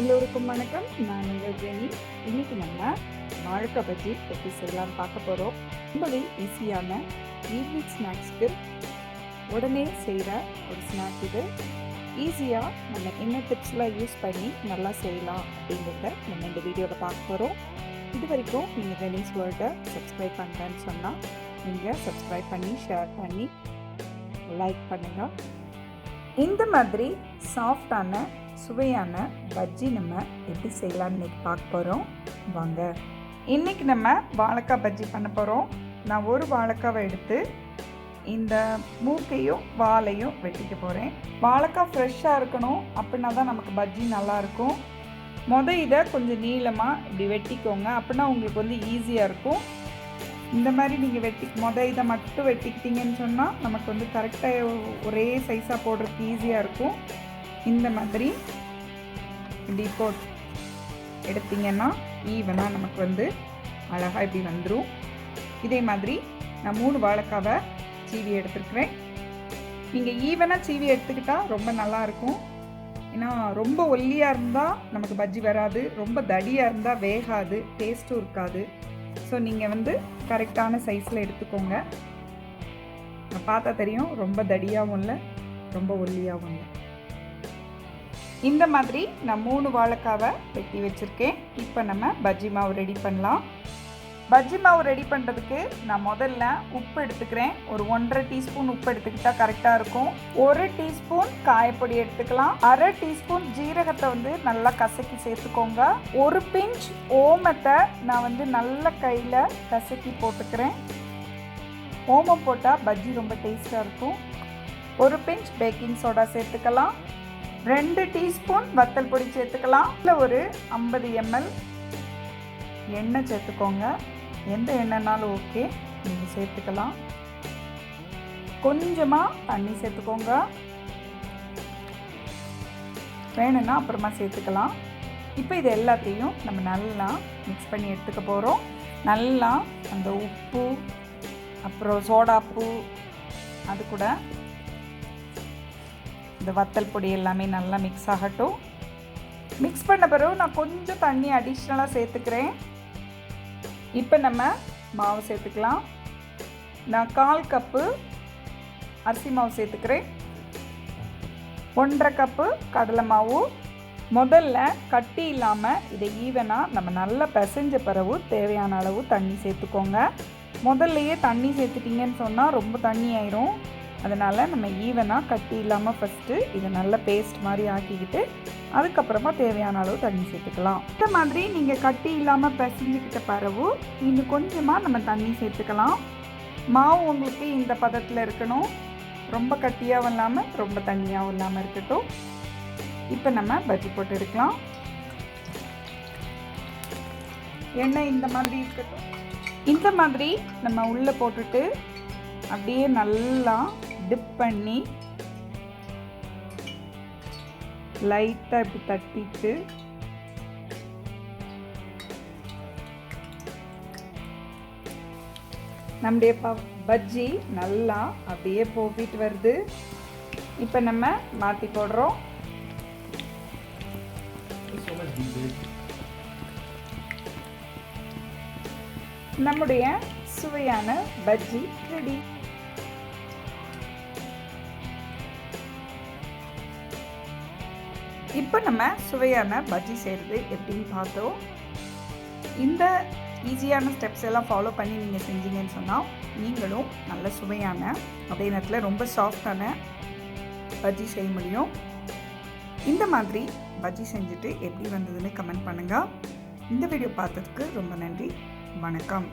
எல்லோருக்கும் வணக்கம். நான் உங்கள் ஜெனி. இன்னைக்கு நம்ம வாழைக்காய் பஜ்ஜி எப்படி செய்யலாம்னு பார்க்க போகிறோம் ரொம்பவே ஈஸியான ஈவினிங் ஸ்நாக்ஸ்க்கு உடனே செய்கிற ஒரு ஸ்நாக் இது. ஈஸியாக நம்ம என்ன டிப்ஸ்லாம் யூஸ் பண்ணி நல்லா செய்யலாம் அப்படிங்கிறத நம்ம இந்த வீடியோவில் பார்க்க போகிறோம் இது வரைக்கும் நீங்கள் ஜெனிஸ் வேர்ல்டை சப்ஸ்கிரைப் பண்ணுறேன்னு சொன்னால் நீங்கள் சப்ஸ்கிரைப் பண்ணி ஷேர் பண்ணி லைக் பண்ணுங்கள் இந்த மாதிரி சாஃப்டான சுவையான பஜ்ஜி நம்ம எப்படி செய்யலாம்னு இன்றைக்கி பார்க்க போகிறோம் வாங்க. இன்னைக்கு நம்ம வாழைக்காய் பஜ்ஜி பண்ண போகிறோம் நான் ஒரு வாழைக்காவை எடுத்து இந்த மூக்கையும் வாழையும் வெட்டிக்க போகிறேன் வாழைக்காய் ஃப்ரெஷ்ஷாக இருக்கணும். அப்படின்னா தான் நமக்கு பஜ்ஜி நல்லாயிருக்கும் மொத இதை கொஞ்சம் நீளமாக இப்படி வெட்டிக்கோங்க. அப்படின்னா உங்களுக்கு வந்து ஈஸியாக இருக்கும். இந்த மாதிரி நீங்கள் வெட்டி மொத இதை மட்டும் வெட்டிக்கிட்டீங்கன்னு சொன்னால் நமக்கு வந்து கரெக்டாக ஒரே சைஸாக போடுறதுக்கு ஈஸியாக இருக்கும். இந்த மாதிரி இப்படி போட் எடுத்தீங்கன்னா ஈவனாக நமக்கு வந்து அழகாக இப்படி வந்துடும் இதே மாதிரி நான் மூணு வாழைக்காவை சீவி எடுத்துருக்குறேன். நீங்கள் ஈவனாக சீவி எடுத்துக்கிட்டால் ரொம்ப நல்லாயிருக்கும் ஏன்னா ரொம்ப ஒல்லியாக இருந்தால் நமக்கு பஜ்ஜி வராது ரொம்ப தடியாக இருந்தால் வேகாது டேஸ்ட்டும் இருக்காது. ஸோ நீங்கள் வந்து கரெக்டான சைஸில் எடுத்துக்கோங்க. பார்த்தா தெரியும் ரொம்ப தடியாகவும் இல்லை ரொம்ப ஒல்லியாகவும் இல்லை. இந்த மாதிரி நான் மூணு வாழைக்காவை வெட்டி வச்சுருக்கேன். இப்போ நம்ம பஜ்ஜி மாவு ரெடி பண்ணலாம். பஜ்ஜி மாவு ரெடி பண்ணுறதுக்கு நான் முதல்ல உப்பு எடுத்துக்கிறேன். ஒரு ஒன்றரை டீஸ்பூன் உப்பு எடுத்துக்கிட்டால் கரெக்டாக இருக்கும். ஒரு டீஸ்பூன் காயப்பொடி எடுத்துக்கலாம். அரை டீஸ்பூன் ஜீரகத்தை வந்து நல்லா கசக்கி சேர்த்துக்கோங்க. ஒரு பிஞ்ச் ஓமத்தை நான் வந்து நல்ல கையில் கசக்கி போட்டுக்கிறேன். ஓமம் போட்டால் பஜ்ஜி ரொம்ப டேஸ்ட்டாக இருக்கும். ஒரு பிஞ்ச் பேக்கிங் சோடா சேர்த்துக்கலாம். ரெண்டு டீஸ்பூன் வத்தல் பொடி சேர்த்துக்கலாம். இல்லை ஒரு ஐம்பது எம்எல் எண்ணெய் சேர்த்துக்கோங்க. எந்த எண்ணெய்னாலும் ஓகே நீங்கள் சேர்த்துக்கலாம். கொஞ்சமாக தண்ணி சேர்த்துக்கோங்க. வேணும்னா அப்புறமா சேர்த்துக்கலாம். இப்போ இது எல்லாத்தையும் நம்ம நல்லா மிக்ஸ் பண்ணி எடுத்துக்க போகிறோம் நல்லா அந்த உப்பு அப்புறம் சோடாப்பு அது கூட இந்த வத்தல் பொடி எல்லாமே நல்லா மிக்ஸ் ஆகட்டும். மிக்ஸ் பண்ண பிறகு நான் கொஞ்சம் தண்ணி அடிஷ்னலாக சேர்த்துக்கிறேன். இப்போ நம்ம மாவு சேர்த்துக்கலாம். நான் கால் கப்பு அரிசி மாவு சேர்த்துக்கிறேன். ஒன்றரை கப்பு கடலை மாவு. முதல்ல கட்டி இல்லாமல் இதை ஈவனாக நம்ம நல்லா பிசைஞ்ச பிறகு தேவையான அளவு தண்ணி சேர்த்துக்கோங்க. முதல்லையே தண்ணி சேர்த்துட்டிங்கன்னு சொன்னால் ரொம்ப தண்ணி ஆயிரும். அதனால் நம்ம ஈவனாக கட்டி இல்லாமல் ஃபஸ்ட்டு இதை நல்ல பேஸ்ட் மாதிரி ஆக்கிக்கிட்டு அதுக்கப்புறமா தேவையான அளவு தண்ணி சேர்த்துக்கலாம். இந்த மாதிரி நீங்கள் கட்டி இல்லாமல் பிசைஞ்சிக்கிட்ட பிறகு இன்னும் கொஞ்சமாக நம்ம தண்ணி சேர்த்துக்கலாம். மாவு உங்களுக்கு இந்த பதத்தில் இருக்கணும். ரொம்ப கட்டியாகவும் இல்லாமல் ரொம்ப தண்ணியாகவும் இல்லாமல் இருக்கட்டும். இப்போ நம்ம பஜ்ஜி போட்டு எடுக்கலாம். எண்ணெய் இந்த மாதிரி இருக்கட்டும். இந்த மாதிரி நம்ம உள்ளே போட்டுட்டு அப்படியே நல்லா டிப் பண்ணி லைட்டாக இப்படி தட்டிட்டு நம்முடைய ப பஜ்ஜி நல்லா அப்படியே போப்பிட்டு வருது. இப்போ நம்ம மாற்றி போடுறோம். நம்முடைய சுவையான பஜ்ஜி ரெடி இப்போ நம்ம சுவையான பஜ்ஜி செய்கிறது எப்படின்னு பார்த்தோம். இந்த ஈஸியான ஸ்டெப்ஸ் எல்லாம் ஃபாலோ பண்ணி நீங்கள் செஞ்சீங்கன்னு சொன்னால் நீங்களும் நல்ல சுவையான அதே நேரத்தில் ரொம்ப சாஃப்டான பஜ்ஜி செய்ய முடியும். இந்த மாதிரி பஜ்ஜி செஞ்சுட்டு எப்படி வந்ததுன்னு கமெண்ட் பண்ணுங்கள் இந்த வீடியோ பார்த்ததுக்கு ரொம்ப நன்றி. வணக்கம்.